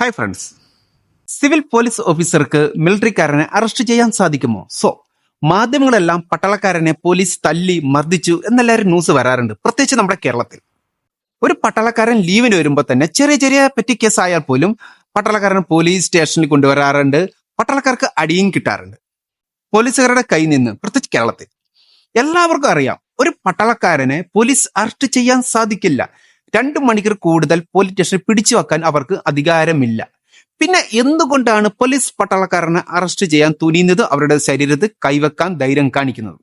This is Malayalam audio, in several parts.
ഹായ് ഫ്രണ്ട്സ് സിവിൽ പോലീസ് ഓഫീസർക്ക് മിലിറ്ററിക്കാരനെ അറസ്റ്റ് ചെയ്യാൻ സാധിക്കുമോ? സോ മാധ്യമങ്ങളെല്ലാം പട്ടാളക്കാരനെ പോലീസ് തല്ലി മർദ്ദിച്ചു എന്നെല്ലാവരും ന്യൂസ് വരാറുണ്ട്. പ്രത്യേകിച്ച് നമ്മുടെ കേരളത്തിൽ. ഒരു പട്ടാളക്കാരൻ ലീവിന് വരുമ്പോൾ തന്നെ ചെറിയ ചെറിയ പെറ്റി കേസ് ആയാൽ പോലും പട്ടാളക്കാരൻ പോലീസ് സ്റ്റേഷനിൽ കൊണ്ടുവരാറുണ്ട്. പട്ടാളക്കാർക്ക് അടിയും കിട്ടാറുണ്ട്. പോലീസുകാരുടെ കയ്യിൽ നിന്ന് പ്രത്യേകിച്ച് കേരളത്തിൽ. എല്ലാവർക്കും അറിയാം ഒരു പട്ടാളക്കാരനെ പോലീസ് അറസ്റ്റ് ചെയ്യാൻ സാധിക്കില്ല. രണ്ട് മണിക്കൂർ കൂടുതൽ പോലീസ് സ്റ്റേഷനിൽ പിടിച്ചു വെക്കാൻ അവർക്ക് അധികാരമില്ല. പിന്നെ എന്തുകൊണ്ടാണ് പോലീസ് പട്ടാളക്കാരനെ അറസ്റ്റ് ചെയ്യാൻ തുനിയുന്നത്? അവരുടെ ശരീരത്തിൽ കൈവെക്കാൻ ധൈര്യം കാണിക്കുന്നത്.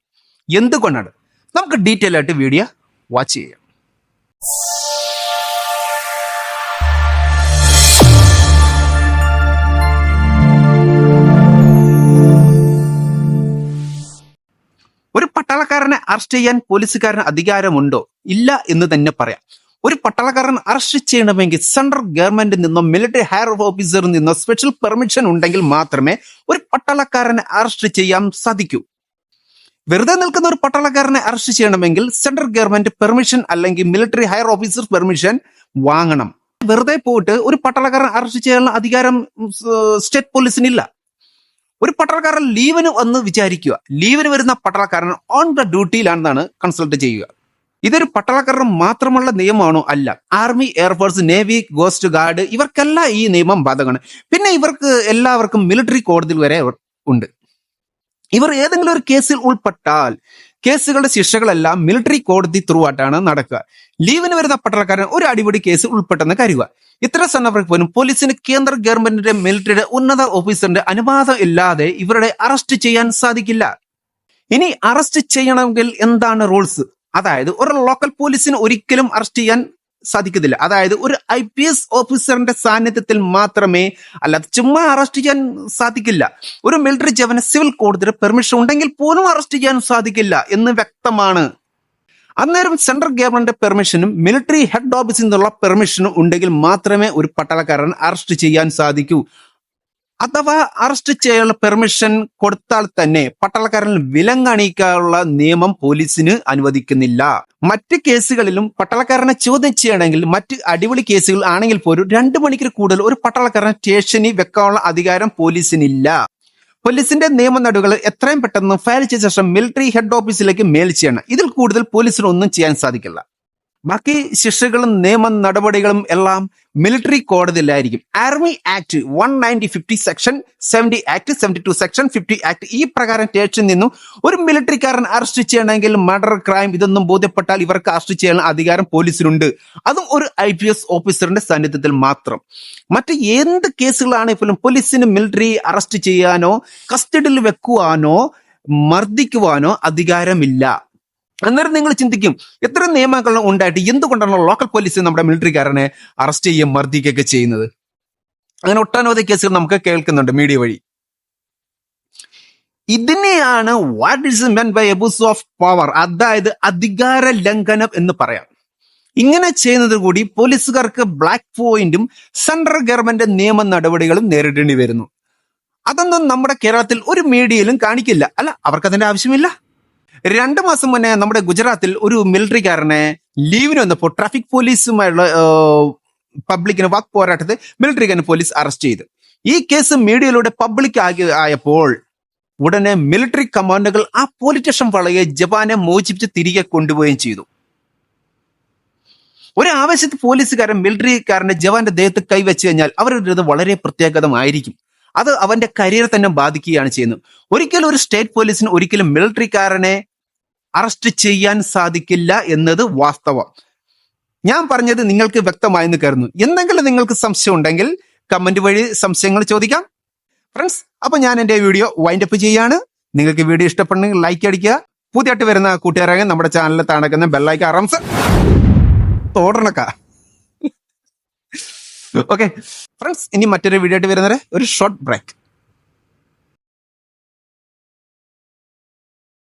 എന്തുകൊണ്ടാണ്? നമുക്ക് ഡീറ്റെയിൽ ആയിട്ട് വീഡിയോ വാച്ച് ചെയ്യാം. ഒരു പട്ടാളക്കാരനെ അറസ്റ്റ് ചെയ്യാൻ പോലീസുകാരന് അധികാരമുണ്ടോ? ഇല്ല എന്ന് തന്നെ പറയാം. ഒരു പട്ടാളക്കാരൻ അറസ്റ്റ് ചെയ്യണമെങ്കിൽ സെൻട്രൽ ഗവൺമെന്റിൽ നിന്നോ മിലിറ്ററി ഹയർ ഓഫീസറിൽ നിന്നോ സ്പെഷ്യൽ പെർമിഷൻ ഉണ്ടെങ്കിൽ മാത്രമേ ഒരു പട്ടാളക്കാരനെ അറസ്റ്റ് ചെയ്യാൻ സാധിക്കൂ. വെറുതെ നിൽക്കുന്ന ഒരു പട്ടാളക്കാരനെ അറസ്റ്റ് ചെയ്യണമെങ്കിൽ സെൻട്രൽ ഗവൺമെന്റ് പെർമിഷൻ അല്ലെങ്കിൽ മിലിറ്ററി ഹയർ ഓഫീസർ പെർമിഷൻ വാങ്ങണം. വെറുതെ പോയിട്ട് ഒരു പട്ടാളക്കാരൻ അറസ്റ്റ് ചെയ്യാനുള്ള അധികാരം സ്റ്റേറ്റ് പോലീസിനില്ല ഒരു പട്ടാളക്കാരൻ ലീവിന് വന്ന് വിചാരിക്കുക. ലീവിന് വരുന്ന പട്ടാളക്കാരൻ ഓൺ ദ ഡ്യൂട്ടിയിലാണെന്നാണ് കൺസൾട്ട് ചെയ്യുക. ഇതൊരു പട്ടാളക്കാരന് മാത്രമുള്ള നിയമമാണോ? അല്ല. Army air force navy coast guard ഇവർക്കെല്ലാം ഈ നിയമം ബാധകമാണ്. പിന്നെ ഇവർക്ക് എല്ലാവർക്കും മിലിറ്ററി കോടതിയിൽ വരെ ഉണ്ട്. ഇവർ ഏതെങ്കിലും ഒരു കേസിൽ ഉൾപ്പെട്ടാൽ കേസുകളുടെ ശിക്ഷകളെല്ലാം മിലിറ്ററി കോടതി ത്രൂ ആയിട്ടാണ് നടക്കുക. ലീവിന് വരുന്ന പട്ടാളക്കാരൻ ഒരു അടിപൊളി കേസ് ഉൾപ്പെട്ടെന്ന് കരുതുക. ഇത്ര സന്നവർക്ക് പോലും പോലീസിന് കേന്ദ്ര ഗവൺമെന്റിന്റെ മിലിറ്ററിയുടെ ഉന്നത ഓഫീസറിന്റെ അനുവാദം ഇല്ലാതെ ഇവരുടെ അറസ്റ്റ് ചെയ്യാൻ സാധിക്കില്ല. ഇനി അറസ്റ്റ് ചെയ്യണമെങ്കിൽ എന്താണ് റൂൾസ് അതായത് ഒരു ലോക്കൽ പോലീസിന് ഒരിക്കലും അറസ്റ്റ് ചെയ്യാൻ സാധിക്കത്തില്ല. അതായത് ഒരു ഐ പി എസ് ഓഫീസറിന്റെ സാന്നിധ്യത്തിൽ മാത്രമേ അല്ലാതെ ചുമ്മാ അറസ്റ്റ് ചെയ്യാൻ സാധിക്കില്ല. ഒരു മിലിറ്ററി ജവന് സിവിൽ കോടതിയുടെ പെർമിഷൻ ഉണ്ടെങ്കിൽ പോലും അറസ്റ്റ് ചെയ്യാൻ സാധിക്കില്ല എന്ന് വ്യക്തമാണ്. അന്നേരം സെൻട്രൽ ഗവൺമെന്റ് പെർമിഷനും മിലിറ്ററി ഹെഡ് ഓഫീസിൽ നിന്നുള്ള പെർമിഷനും ഉണ്ടെങ്കിൽ മാത്രമേ ഒരു പട്ടാളക്കാരൻ അറസ്റ്റ് ചെയ്യാൻ സാധിക്കൂ. അഥവാ അറസ്റ്റ് ചെയ്യാനുള്ള പെർമിഷൻ കൊടുത്താൽ തന്നെ പട്ടാളക്കാരൻ വിലങ്ങണിക്കാനുള്ള നിയമം പോലീസിന് അനുവദിക്കുന്നില്ല. മറ്റ് കേസുകളിലും പട്ടാളക്കാരനെ ചോദ്യം ചെയ്യണമെങ്കിൽ മറ്റ് അടിപൊളി കേസുകൾ ആണെങ്കിൽ പോലും രണ്ട് മണിക്കൂർ കൂടുതൽ ഒരു പട്ടാളക്കാരനെ സ്റ്റേഷനിൽ വെക്കാനുള്ള അധികാരം പോലീസിനില്ല. പോലീസിന്റെ നിയമ നടുകൾ എത്രയും പെട്ടെന്ന് ഫയൽ ചെയ്ത ശേഷം മിലിറ്ററി ഹെഡ് ഓഫീസിലേക്ക് മെയിൽ ചെയ്യണം. ഇതിൽ കൂടുതൽ പോലീസിന് ഒന്നും ചെയ്യാൻ സാധിക്കില്ല. ബാക്കി ശിക്ഷകളും നിയമ നടപടികളും എല്ലാം military കോടതിയിലായിരിക്കും army act one ninety fifty section seventy act seventy two section fifty act ഈ പ്രകാരം സ്റ്റേഷനിൽ നിന്നും ഒരു മിലിറ്ററിക്കാരൻ അറസ്റ്റ് ചെയ്യണമെങ്കിൽ മർഡർ ക്രൈം ഇതൊന്നും ബോധ്യപ്പെട്ടാൽ ഇവർക്ക് അറസ്റ്റ് ചെയ്യാൻ അധികാരം പോലീസിനുണ്ട് അതും ഒരു ഐ പി എസ് ഓഫീസറിന്റെ സാന്നിധ്യത്തിൽ മാത്രം. മറ്റ് എന്ത് കേസുകളാണെങ്കിലും പോലീസിന് മിലിറ്ററി അറസ്റ്റ് ചെയ്യാനോ കസ്റ്റഡിയിൽ വെക്കുവാനോ മർദ്ദിക്കുവാനോ അധികാരമില്ല. അന്നേരം നിങ്ങൾ ചിന്തിക്കും എത്ര നിയമങ്ങൾ ഉണ്ടായിട്ട് എന്തുകൊണ്ടാണ് ലോക്കൽ പോലീസ് നമ്മുടെ മിലിറ്ററിക്കാരനെ അറസ്റ്റ് ചെയ്യുകയും മർദ്ദിക്കുകയൊക്കെ ചെയ്യുന്നത്? അങ്ങനെ ഒട്ടനവധി കേസുകൾ നമുക്ക് കേൾക്കുന്നുണ്ട് മീഡിയ വഴി. ഇതിനെയാണ് what is meant by abuse of power അതായത് അധികാര ലംഘനം എന്ന് പറയാം. ഇങ്ങനെ ചെയ്യുന്നത് കൂടി പോലീസുകാർക്ക് ബ്ലാക്ക് പോയിന്റും സെൻട്രൽ ഗവൺമെന്റ് നിയമ നടപടികളും നേരിടേണ്ടി വരുന്നു. അതൊന്നും നമ്മുടെ കേരളത്തിൽ ഒരു മീഡിയയിലും കാണിക്കില്ല. അല്ല അവർക്കതിന്റെ ആവശ്യമില്ല. രണ്ടു മാസം മുന്നേ നമ്മുടെ ഗുജറാത്തിൽ ഒരു മിലിറ്ററിക്കാരനെ ലീവിന് വന്നപ്പോൾ ട്രാഫിക് പോലീസുമായുള്ള പബ്ലിക്കിന് വാക്ക് പോരാട്ടത്തിൽ മിലിറ്ററിക്കാരൻ പോലീസ് അറസ്റ്റ് ചെയ്തു. ഈ കേസ് മീഡിയയിലൂടെ പബ്ലിക് ആകി ആയപ്പോൾ ഉടനെ മിലിറ്ററി കമാൻഡുകൾ ആ പോലീസ് വളയെ ജപ്പാനെ മോചിപ്പിച്ച് തിരികെ കൊണ്ടുപോവുകയും ചെയ്തു. ഒരു ആവശ്യത്തിൽ പോലീസുകാരൻ മിലിറ്ററിക്കാരന്റെ ജവാന്റെ ദേഹത്ത് കൈവച്ചു കഴിഞ്ഞാൽ അവരുടെ വളരെ പ്രത്യേകതമായിരിക്കും. അത് അവന്റെ കരിയർ തന്നെ ബാധിക്കുകയാണ് ചെയ്യുന്നത്. ഒരിക്കലും ഒരു സ്റ്റേറ്റ് പോലീസിന് ഒരിക്കലും മിലിറ്ററിക്കാരനെ അറസ്റ്റ് ചെയ്യാൻ സാധിക്കില്ല എന്നത് വാസ്തവം. ഞാൻ പറഞ്ഞത് നിങ്ങൾക്ക് വ്യക്തമായെന്ന് കരുതുന്നു. എന്തെങ്കിലും നിങ്ങൾക്ക് സംശയം ഉണ്ടെങ്കിൽ കമന്റ് വഴി സംശയങ്ങൾ ചോദിക്കാം. ഫ്രണ്ട്സ് അപ്പൊ ഞാൻ എന്റെ വീഡിയോ വൈൻഡപ്പ് ചെയ്യാണ്. നിങ്ങൾക്ക് വീഡിയോ ഇഷ്ടപ്പെടുന്നെങ്കിൽ ലൈക്ക് അടിക്കുക. പുതിയതായിട്ട് വരുന്ന കൂട്ടുകാരെ നമ്മുടെ ചാനലിൽ താണക്കുന്ന ബെല്ലൈക്ക് അറംസ് തോടണക്ക ഓക്കെ ഫ്രണ്ട്സ് ഇനി മറ്റൊരു വീഡിയോ ആയിട്ട് വരുന്നത് ഒരു ഷോർട്ട് ബ്രേക്ക്